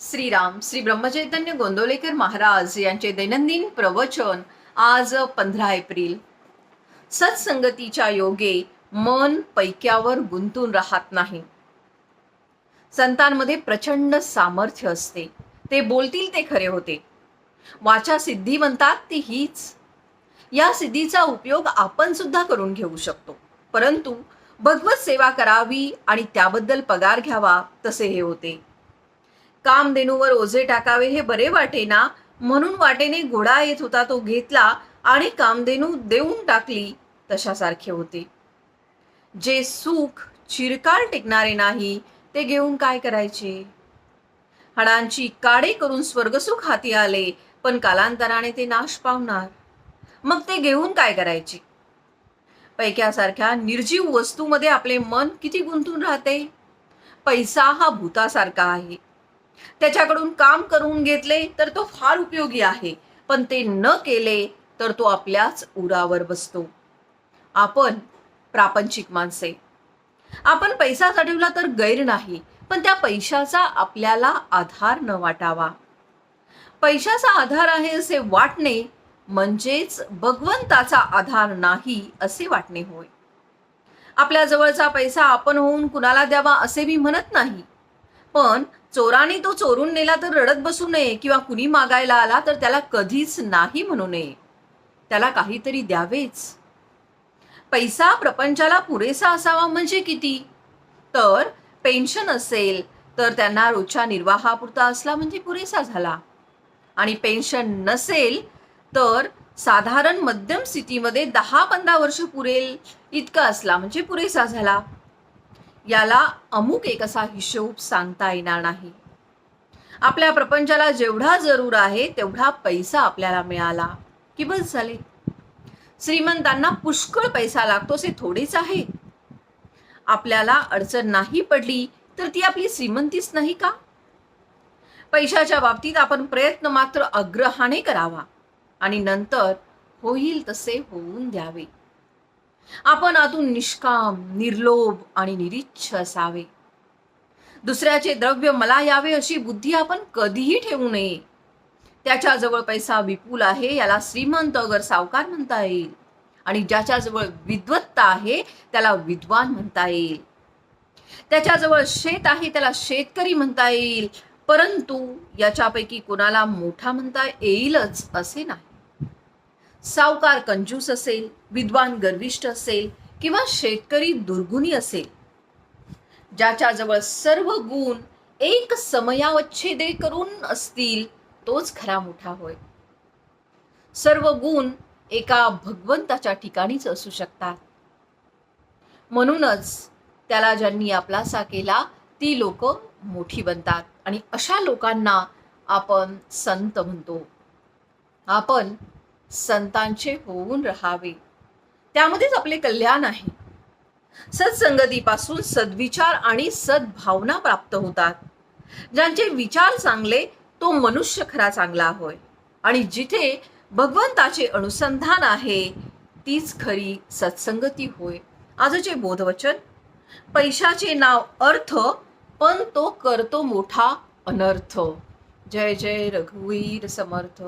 श्रीराम श्री ब्रह्मचैतन्य गोंदवलेकर महाराज यांचे दैनंदिन प्रवचन आज पंधरा एप्रिल. सत्संगतीच्या योगे मन पैक्यावर गुंतून राहत नाही. संतांमध्ये प्रचंड सामर्थ्य असते. ते बोलतील ते खरे होते. वाचा सिद्धी म्हणतात ती हीच. या सिद्धीचा उपयोग आपण सुद्धा करून घेऊ शकतो. परंतु भगवत सेवा करावी आणि त्याबद्दल पगार घ्यावा तसे हे होते. कामधेनूवर ओझे टाकावे हे बरे वाटेना म्हणून वाटेने घोडा येत होता तो घेतला आणि कामधेनू देऊन टाकली. तशासारखे होते. जे सुख चिरकाळ टिकणारे नाही ते घेऊन काय करायचे? हाडांची काडे करून स्वर्गसुख हाती आले पण कालांतराने ते नाश पावणार. मग ते घेऊन काय करायचे? पैक्यासारख्या निर्जीव वस्तूमध्ये आपले मन किती गुंतून राहते? पैसा हा भूतासारखा आहे. त्याच्याकडून काम करून घेतले तर तो फार उपयोगी आहे. पण ते न केले तर तो आपल्याच उरावर बसतो. आपण प्रापंचिक माणसे. आपण पैसा साठवला तर गैर नाही पण त्या पैशाचा आपल्याला आधार न वाटावा. पैशाचा आधार आहे असे वाटणे म्हणजेच भगवंताचा आधार नाही असे वाटणे होय. आपल्या जवळचा पैसा आपण होऊन कुणाला द्यावा असे मी म्हणत नाही. पण चोराने तो चोरून नेला तर रडत बसू नये किंवा कुणी मागायला आला तर त्याला कधीच नाही म्हणू नये. त्याला काहीतरी द्यावेच. पैसा प्रपंचाला पुरेसा असावा म्हणजे किती? तर पेन्शन असेल तर त्यांना रोजच्या निर्वाहापुरता असला म्हणजे पुरेसा झाला. आणि पेन्शन नसेल तर साधारण मध्यम स्थितीमध्ये दहा पंधरा वर्ष पुरेल इतका असला म्हणजे पुरेसा झाला. याला अमुक एक असा हिशोब सांगता येणार नाही. आपल्या प्रपंचाला जेवढा जरूर आहे तेवढा पैसा आपल्याला मिळाला. की बस झाले? श्रीमंतांना पुष्कळ पैसा लागतो असे थोडेच आहे. आपल्याला अडचण नाही पडली तर ती आपली श्रीमंतीच नाही का? पैशाच्या बाबतीत आपण प्रयत्न मात्र अग्रहाने करावा. आणि नंतर होईल तसे होऊन द्यावे. आपण आतून निष्काम निर्लोभ आणि निरीच्छ असावे. दुसऱ्याचे द्रव्य मला यावे अशी बुद्धी आपण कधीही ठेवू नये. त्याच्याजवळ पैसा विपुल आहे याला श्रीमंत अगर सावकार म्हणता येईल. आणि ज्याच्याजवळ विद्वत्ता आहे त्याला विद्वान म्हणता येईल. त्याच्याजवळ शेत आहे त्याला शेतकरी म्हणता येईल. परंतु याच्यापैकी कोणाला मोठा म्हणता येईलच असे नाही. सावकार कंजूस असेल विद्वान गर्विष्ठ असेल किंवा शेतकरी दुर्गुणी असेल ज्याच्याजवळ सर्व गुण एक समयावच्छेदे करून असतील तोच खरा मोठा होय. सर्व गुण एका भगवंताच्या ठिकाणीच असू शकतात. म्हणूनच त्याला ज्यांनी आपलासा केला ती लोक मोठी बनतात आणि अशा लोकांना आपण संत म्हणतो. आपण संतांचे होऊन राहावे. त्यामध्येच आपले कल्याण आहे. सत्संगतीपासून सद्विचार आणि सद्भावना प्राप्त होतात. ज्यांचे विचार चांगले तो मनुष्य खरा चांगला होय. आणि जिथे भगवंताचे अनुसंधान आहे तीच खरी सत्संगती होय. आजचे बोधवचन पैशाचे नाव अर्थ पण तो करतो मोठा अनर्थ. जय जय रघुवीर समर्थ.